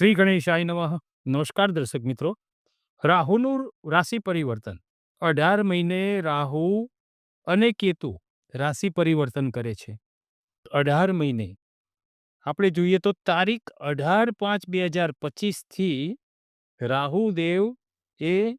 શ્રી ગણેશાય નમઃ. નમસ્કાર દર્શક મિત્રો. રાહુનું રાશિ પરિવર્તન. અઢાર મહિને રાહુ અને કેતુ રાશિ પરિવર્તન કરે છે. અઢાર મહિને. આપણે જોઈએ તો તારીખ અઢાર પાંચ બે હજાર પચીસથી રાહુદેવ એ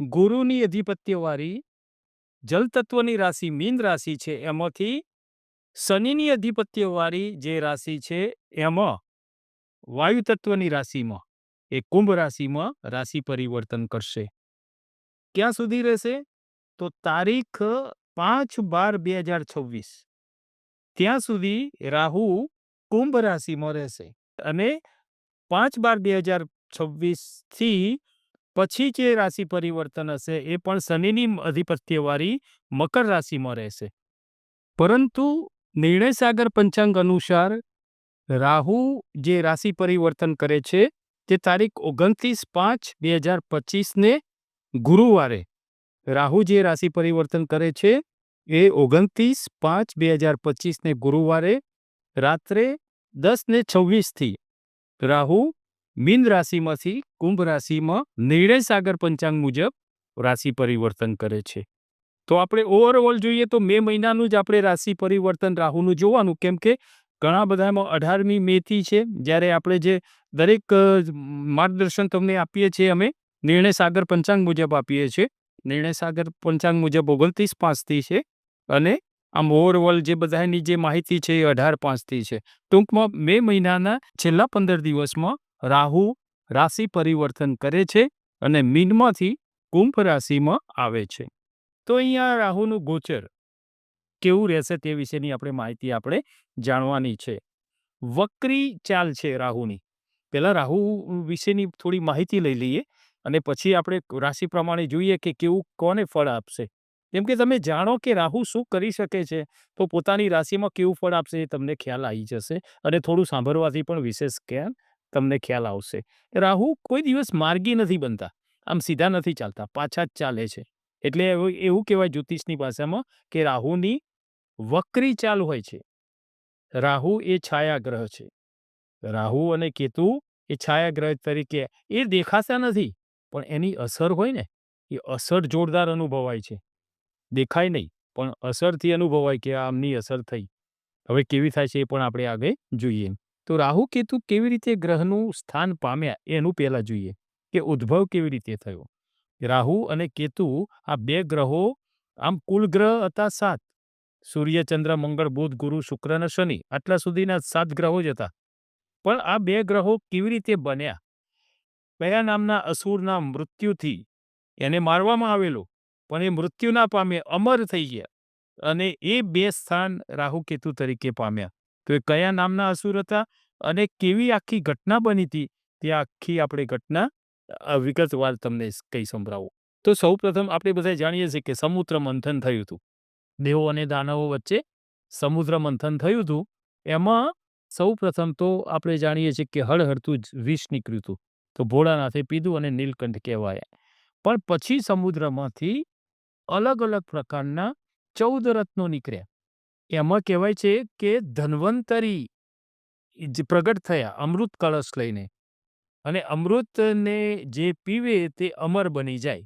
ગુરુની અધિપત્યવાળી જલતત્વની રાશિ, મીન રાશિ છે. એમાંથી શનિની અધિપત્યવાળી જે રાશિ છે, એમાં વાયુ તત્વની રાશિમાં, એ કુંભ રાશિમાં રાશિ પરિવર્તન કરશે. ક્યાં સુધી રહેશે? તો તારીખ પાંચ બાર બે હજાર છવ્વીસ. ત્યાં સુધી રાહુ કુંભ રાશિમાં રહેશે અને પાંચ બાર બે હજાર છવ્વીસથી પછી જે રાશિ પરિવર્તન હશે, એ પણ શનિની અધિપત્યવાળી મકર રાશિમાં રહેશે. પરંતુ નિર્ણય સાગર પંચાંગ અનુસાર રાહુ જે રાશિ પરિવર્તન કરે છે, તે તારીખ ઓગણત્રીસ પાંચ બે હજાર પચીસને ગુરુવારે રાહુ જે રાશિ પરિવર્તન કરે છે, એ ઓગણત્રીસ પાંચ બે હજાર પચીસને ગુરુવારે રાત્રે દસ ને છવ્વીસથી રાહુ મીન રાશિમાંથી કુંભ રાશિમાં નિર્ણય સાગર પંચાંગ મુજબ રાશિ પરિવર્તન કરે છે. તો આપણે ઓવરઓલ જોઈએ તો મે મહિનાનું જ આપણે રાશિ પરિવર્તન રાહુનું જોવાનું, કેમ કે ઘણા બધામાં અઢારમી મેથી છે, જ્યારે આપણે જે દરેક માર્ગદર્શન તમને આપીએ છીએ અમે, નિર્ણય સાગર પંચાંગ મુજબ આપીએ છીએ. નિર્ણય સાગર પંચાંગ મુજબ ઓગણત્રીસ પાંચથી છે અને આમ ઓવરઓલ જે બધાની જે માહિતી છે એ અઢાર પાંચથી છે. ટૂંકમાં મે મહિનાના છેલ્લા પંદર દિવસમાં રાહુ રાશિ પરિવર્તન કરે છે અને મીનમાંથી કુંભ રાશિમાં આવે છે. તો અહીંયા રાહુનું ગોચર કેવું રહેશે તે વિશેની આપણે માહિતી આપણે જાણવાની છે. વક્રી ચાલ છે રાહુની. પહેલાં રાહુ વિશેની થોડી માહિતી લઈ લઈએ અને પછી આપણે રાશિ પ્રમાણે જોઈએ કે કેવું કોને ફળ આપશે. કેમ કે તમે જાણો કે રાહુ શું કરી શકે છે, તો પોતાની રાશિમાં કેવું ફળ આપશે એ તમને ખ્યાલ આવી જશે અને થોડું સાંભળવાથી પણ વિશેષ ખ્યાલ તમને ખ્યાલ આવશે. રાહુ કોઈ દિવસ માર્ગી નથી બનતા, આમ સીધા નથી ચાલતા, પાછા જ ચાલે છે. એટલે એવું એવું કહેવાય જ્યોતિષની ભાષામાં કે રાહુની વક્રી ચાલ હોય છે. રાહુ એ છાયા ગ્રહ છે. રાહુ અને કેતુ એ છાયા ગ્રહ તરીકે એ દેખાતા નથી, પણ એની અસર હોય ને, એ અસર જોરદાર અનુભવાય છે. દેખાય નહીં, પણ અસરથી અનુભવાય કે આમની અસર થઈ. હવે કેવી થાય છે એ પણ આપણે આગળ જોઈએ. તો રાહુ કેતુ કેવી રીતે ગ્રહનું સ્થાન પામ્યા એનું પહેલાં જોઈએ કે ઉદ્ભવ કેવી રીતે થયો. રાહુ અને કેતુ આ બે ગ્રહો આમ કુલ ગ્રહ હતા સાત. સૂર્ય, ચંદ્ર, મંગળ, બુધ, ગુરુ, શુક્ર અને શનિ આટલા સુધીના સાત ગ્રહો જ હતા. પણ આ બે ગ્રહો કેવી રીતે બન્યા? કયા નામના અસુરના મૃત્યુથી એને મારવામાં આવેલો? પણ એ મૃત્યુ ના પામે અમર થઈ ગયા અને એ બે સ્થાન રાહુ કેતુ તરીકે પામ્યા. તો એ કયા નામના અસુર હતા અને કેવી આખી ઘટના બની હતી? તે આખી આપણે ઘટના વિગતવાર તમને કહી સંભળાવું. તો સૌ પ્રથમ આપણે બધા જાણીએ છીએ કે સમુદ્ર મંથન થયું હતું. દેવો અને દાનવો વચ્ચે સમુદ્ર મંથન થયું હતું. એમાં સૌ પ્રથમ તો આપણે જાણીએ છીએ કે હળહળતું જ વિષ નીકળ્યું હતું. તો ભોળાનાથે પીધું અને નીલકંઠ કહેવાય. પણ પછી સમુદ્રમાંથી અલગ અલગ પ્રકારના ચૌદ રત્નો નીકળ્યા. એમાં કહેવાય છે કે ધન્વંતરી પ્રગટ થયા અમૃત કળશ લઈને. અને અમૃતને જે પીવે તે અમર બની જાય.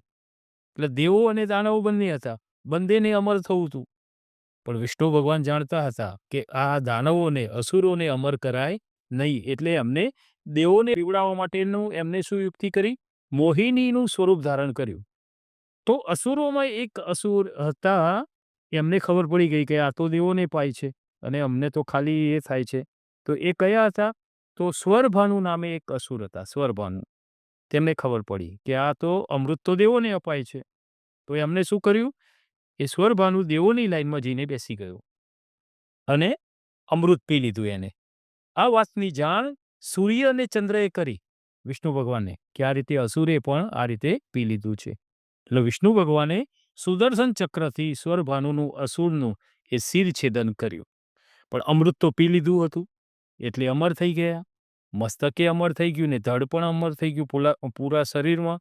એટલે દેવો અને દાનવો બંને હતા. બંનેને અમર થવું હતું પણ વિષ્ણુ ભગવાન જાણતા હતા કે આ દાનવોને, અસુરોને અમર કરાય નહીં એટલે એમને દેવોને પીવડાવવા માટેનું એમને શું યુક્તિ કરી મોહિનીનું સ્વરૂપ ધારણ કર્યું. તો અસુરોમાં એક અસુર હતા, એમને ખબર પડી ગઈ કે આ તો દેવોને પાય છે અને અમને તો ખાલી એ થાય છે. તો એ કયા હતા? તો સ્વરભાનુ નામે એક અસુર હતા, સ્વરભાનુ. તેમને ખબર પડી કે આ તો અમૃત તો દેવોને અપાય છે. તો એમને શું કર્યું? એ સ્વરભાનુ દેવોની લાઈનમાં જઈને બેસી ગયો અને અમૃત પી લીધું એને. આ વાતની જાણ સૂર્ય અને ચંદ્રએ કરી. વિષ્ણુ ભગવાનને કે આ રીતે અસુરે પણ આ રીતે પી લીધું છે. એટલે વિષ્ણુ ભગવાને સુદર્શન ચક્રથી સ્વરભાનુનું અસુરનું એ શિર છેદન કર્યું. પણ અમૃત તો પી લીધું હતું. એટલે અમર થઈ ગયા. મસ્તકે અમર થઈ ગયું ને ધડ પણ અમર થઈ ગયું પૂરા પૂરા શરીરમાં.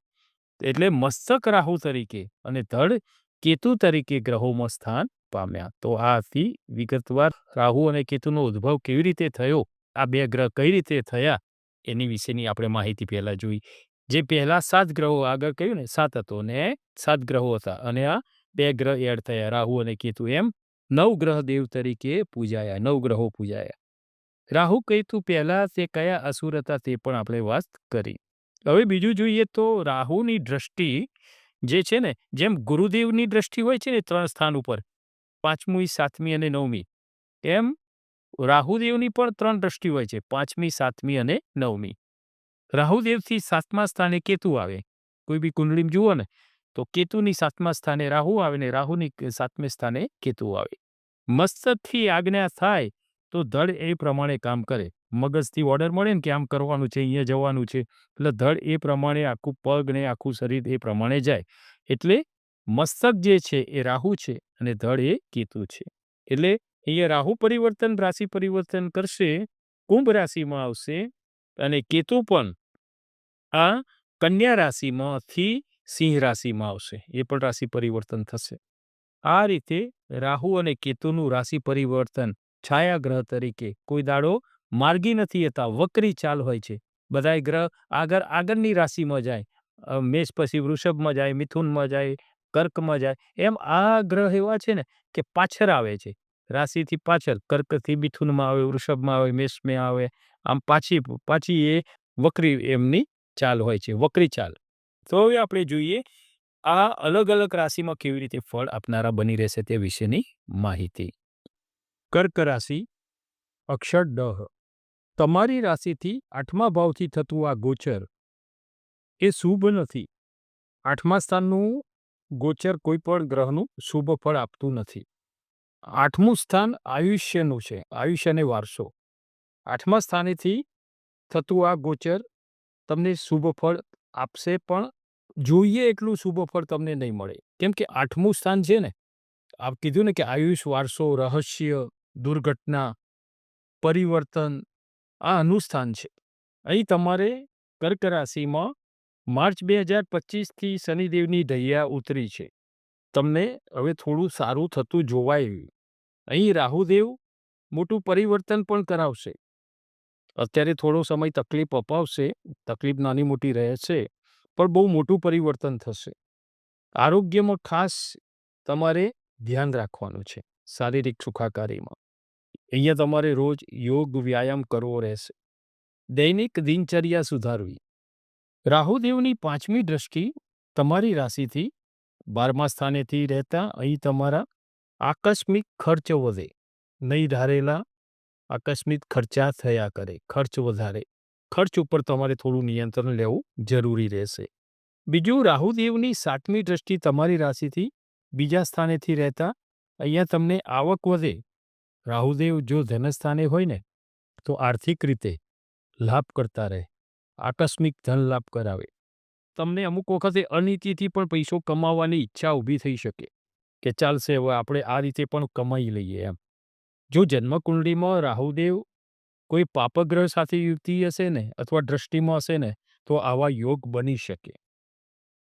એટલે મસ્તક રાહુ તરીકે અને ધડ કેતુ તરીકે ગ્રહોમાં સ્થાન પામ્યા? તો આ હતી વિગતવાર રાહુ અને કેતુનો ઉદ્ભવ કેવી રીતે થયો? આ બે ગ્રહ કઈ રીતે થયા? એની વિશેની આપણે માહિતી પહેલા જોઈ. જે પહેલા સાત ગ્રહો આગળ કહ્યું ને, સાત હતો ને સાત ગ્રહો હતા. અને આ બે ગ્રહ એડ થયા, રાહુ અને કેતુ. એમ નવ ગ્રહ દેવ તરીકે પૂજાયા, નવ ગ્રહો પૂજાયા. રાહુ, કેતુ પહેલા તે કયા અસુર હતા તે પણ આપણે વાત કરી. હવે બીજું જોઈએ તો રાહુની દ્રષ્ટિ જે છે ને, જેમ ગુરુદેવની દ્રષ્ટિ હોય છે ને ત્રણ સ્થાન ઉપર, પાંચમી, સાતમી અને નવમી, એમ રાહુદેવની પણ ત્રણ દ્રષ્ટિ હોય છે, પાંચમી, સાતમી અને નવમી. રાહુદેવથી સાતમા સ્થાને કેતુ આવે? કોઈ બી કુંડળીમ જુઓ ને, તો કેતુની સાતમા સ્થાને રાહુ આવે ને રાહુની સાતમે સ્થાને કેતુ આવે. મસ્તકથી આજ્ઞા થાય, તો ધડ એ પ્રમાણે કામ કરે. મગજથી ઓર્ડર મળે ને કે આમ કરવાનું છે, અહીંયા જવાનું છે. એટલે ધડ એ પ્રમાણે આખું પગ ને આખું શરીર એ પ્રમાણે જાય. એટલે મસ્તક જે છે એ રાહુ છે અને ધડ એ કેતુ છે. એટલે અહીંયા રાહુ પરિવર્તન, રાશિ પરિવર્તન કરશે, કુંભ રાશિમાં આવશે અને કેતુ પણ આ કન્યા રાશિમાંથી સિંહ રાશિમાં આવશે. એ પણ રાશિ પરિવર્તન થશે. આ રીતે રાહુ અને કેતુનું રાશિ પરિવર્તન છાયા ગ્રહ તરીકે કોઈ દાડો માર્ગી નથી હતા વક્રી ચાલ હોય છે. બધાય ગ્રહ આગળ, આગળની રાશિમાં જાય. મેષ પછી વૃષભમાં જાય, મિથુનમાં જાય, કર્કમાં જાય. એમ આ ગ્રહ એવા છે ને કે પાછળ આવે છે. રાશિથી પાછળ, કર્કથી મિથુનમાં આવે, વૃષભમાં આવે, મેષમાં આવે, આમ પાછી પાછી એ વક્રી એમની ચાલ હોય છે, વક્રી ચાલ. તો હવે આપણે જોઈએ આ અલગ અલગ રાશિમાં કેવી રીતે ફળ આપનારા બની રહેશે તે વિશેની માહિતી. કર્ક રાશિ અક્ષર ડહ તમારી રાશિથી આઠમા ભાવથી થતું આ ગોચર એ શુભ નથી. આઠમા સ્થાનનું ગોચર કોઈ પણ ગ્રહનું શુભ ફળ આપતું નથી. આઠમું સ્થાન આયુષ્યનું છે આયુષ્ય અને વારસો. આઠમા સ્થાનેથી થતું આ ગોચર તમને શુભ ફળ આપશે પણ જોઈએ એટલું શુભ ફળ તમને નહીં મળે. કેમ કે આઠમું સ્થાન છે ને, આપ કીધું ને કે આયુષ, વારસો, રહસ્ય, દુર્ઘટના, પરિવર્તન આ અનુસ્થાન છે. અહીં તમારે કર્ક રાશિમાં માર્ચ બે હજાર પચીસથી શનિદેવની ઢૈયા ઉતરી છે. તમને હવે થોડું સારું થતું જોવાય અહીં રાહુદેવ મોટું પરિવર્તન પણ કરાવશે. અત્યારે થોડો સમય તકલીફ અપાવશે, તકલીફ નાની મોટી રહે છે પણ બહુ મોટું પરિવર્તન થશે. આરોગ્યમાં ખાસ તમારે ધ્યાન રાખવાનું છે. શારીરિક સુખાકારીમાં. અહીંયા તમારે રોજ યોગ, વ્યાયામ કરવો રહેશે. દૈનિક દિનચર્યા સુધારવી. રાહુદેવની પાંચમી દ્રષ્ટિ તમારી રાશિથી, બારમા સ્થાનેથી રહેતા અહીં તમારા આકસ્મિક ખર્ચ વધે. નહીં ધારેલા આકસ્મિક ખર્ચા થયા કરે, ખર્ચ વધારે. ખર્ચ ઉપર તમારે થોડું નિયંત્રણ લેવું જરૂરી રહેશે. બીજું, રાહુદેવની સાતમી દ્રષ્ટિ તમારી રાશિથી, બીજા સ્થાનેથી રહેતા, અહીંયા તમને આવક વધે. રાહુદેવ જો ધનસ્થાને હોય ને, તો આર્થિક રીતે લાભ કરતા રહે, આકસ્મિક ધન લાભ કરાવે. તમને અમુક વખતે અનિતિથી પણ પૈસો કમાવાની ઈચ્છા ઊભી થઈ શકે, કે ચાલશે હવે આપણે આ રીતે પણ કમાઈ લઈએ એમ. જો જન્મકુંડલીમાં રાહુદેવ કોઈ પાપગ્રહ સાથે યુક્તિ હશે ને અથવા દ્રષ્ટિમાં હશે ને, તો આવા યોગ બની શકે.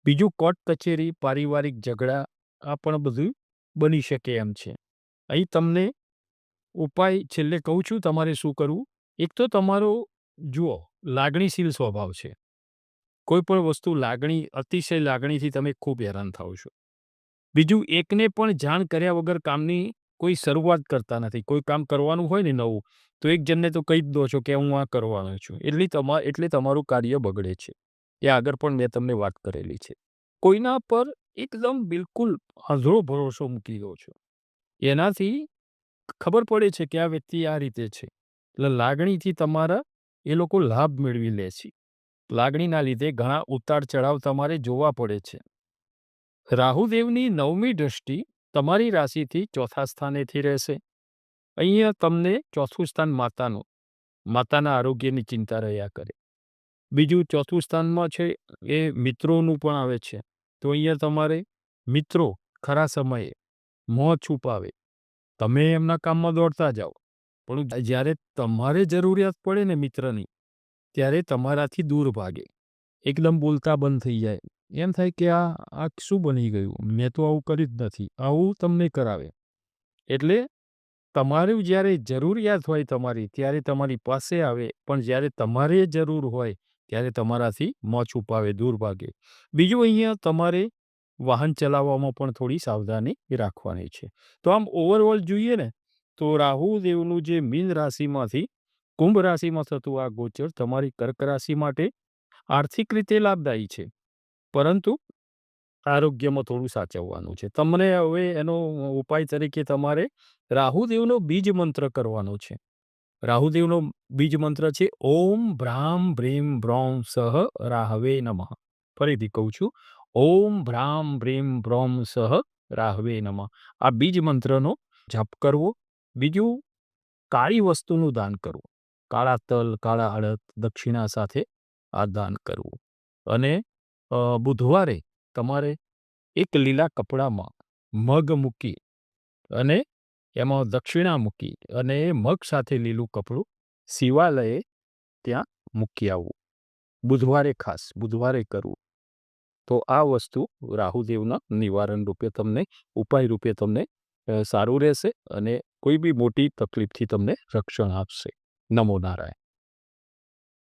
બીજું કોર્ટ કચેરી, પારિવારિક ઝઘડા, આ પણ બધું બની શકે એમ છે. અહીં તમને ઉપાય છેલ્લે કહું છું તમારે શું કરવું? એક તો તમારો, જુઓ, લાગણીશીલ સ્વભાવ છે. કોઈ પણ વસ્તુ લાગણી, અતિશય લાગણીથી તમે ખૂબ હેરાન થાઓ છો. બીજું, એકને પણ જાણ કર્યા વગર કામની કોઈ શરૂઆત કરતા નથી. કોઈ કામ કરવાનું હોય ને નવું, તો એક જણને તો કહી જ દો છો કે હું આ કરવાનો છું. એટલે તમા, એટલે તમારું કાર્ય બગડે છે. એ આગળ પણ મેં તમને વાત કરેલી છે. કોઈના પર એકદમ બિલકુલ આંધળો ભરોસો મૂકી દો છો. એનાથી ખબર પડે છે કે આ વ્યક્તિ આ રીતે છે. એટલે લાગણીથી તમારા એ લોકો લાભ મેળવી લે છે. લાગણીના લીધે ઘણા ઉતાર ચઢાવ તમારે જોવા પડે છે. રાહુદેવની નવમી દ્રષ્ટિ તમારી રાશિથી ચોથા સ્થાનેથી રહેશે. અહીંયા તમને ચોથું સ્થાન માતાનું, માતાના આરોગ્યની ચિંતા રહ્યા કરે. બીજું ચોથું સ્થાનમાં છે એ મિત્રોનું પણ આવે છે. તો અહીંયા તમારે મિત્રો, ખરા સમયે મોં છુપાવે. તમે એમના કામમાં દોડતા જાઓ. પણ જ્યારે તમારે જરૂરિયાત પડે ને મિત્રની ત્યારે તમારાથી દૂર ભાગે. એકદમ બોલતા બંધ થઈ જાય. એમ થાય કે આ આ શું બની ગયું? મેં તો આવું કર્યું જ નથી. આવું તમને કરાવે. એટલે તમારું જ્યારે જરૂરિયાત હોય તમારી ત્યારે તમારી પાસે આવે. પણ જ્યારે તમારે જરૂર હોય ત્યારે તમારાથી મોં છુપાવે દૂર ભાગે. બીજું અહીંયા તમારે વાહન ચલાવવામાં પણ થોડી સાવધાની રાખવાની છે. તો આમ ઓવરઓલ જોઈએ ને, તો રાહુ દેવનું જે મીન રાશિમાંથી, કુંભ રાશિમાં થતું આ ગોચર તમારી કર્ક રાશિ માટે આર્થિક રીતે લાભદાયી છે. પરંતુ આરોગ્યમાં થોડું સાચવવાનું છે. તમને હવે એનો ઉપાય તરીકે તમારે રાહુદેવનો બીજ મંત્ર કરવાનો છે. રાહુદેવનો બીજ મંત્ર છે, ઓમ ભ્રામ ભ્રીમ બ્રોમ સહ રાહવે નમઃ. ફરીથી કહું છું ઓમ ભ્રામ ભ્રીમ ભ્રોમ સહ રાહવે નમ. આ બીજ મંત્રનો જપ કરવો, બીજું કાળી વસ્તુનું દાન કરવું, કાળા તલ, કાળા અડદ દક્ષિણા સાથે આ દાન કરવું. અને બુધવારે તમારે એક લીલા કપડામાં મગ મૂકી અને એમાં દક્ષિણા મૂકી અને એ મગ સાથે લીલું કપડું શિવાલયે ત્યાં મૂકી આવવું. બુધવારે ખાસ, બુધવારે કરવું. તો આ વસ્તુ રાહુદેવના નિવારણ રૂપે તમને, ઉપાય રૂપે તમને સારું રહેશે અને કોઈ બી મોટી તકલીફથી તમને રક્ષણ આપશે. નમો નારાયણ.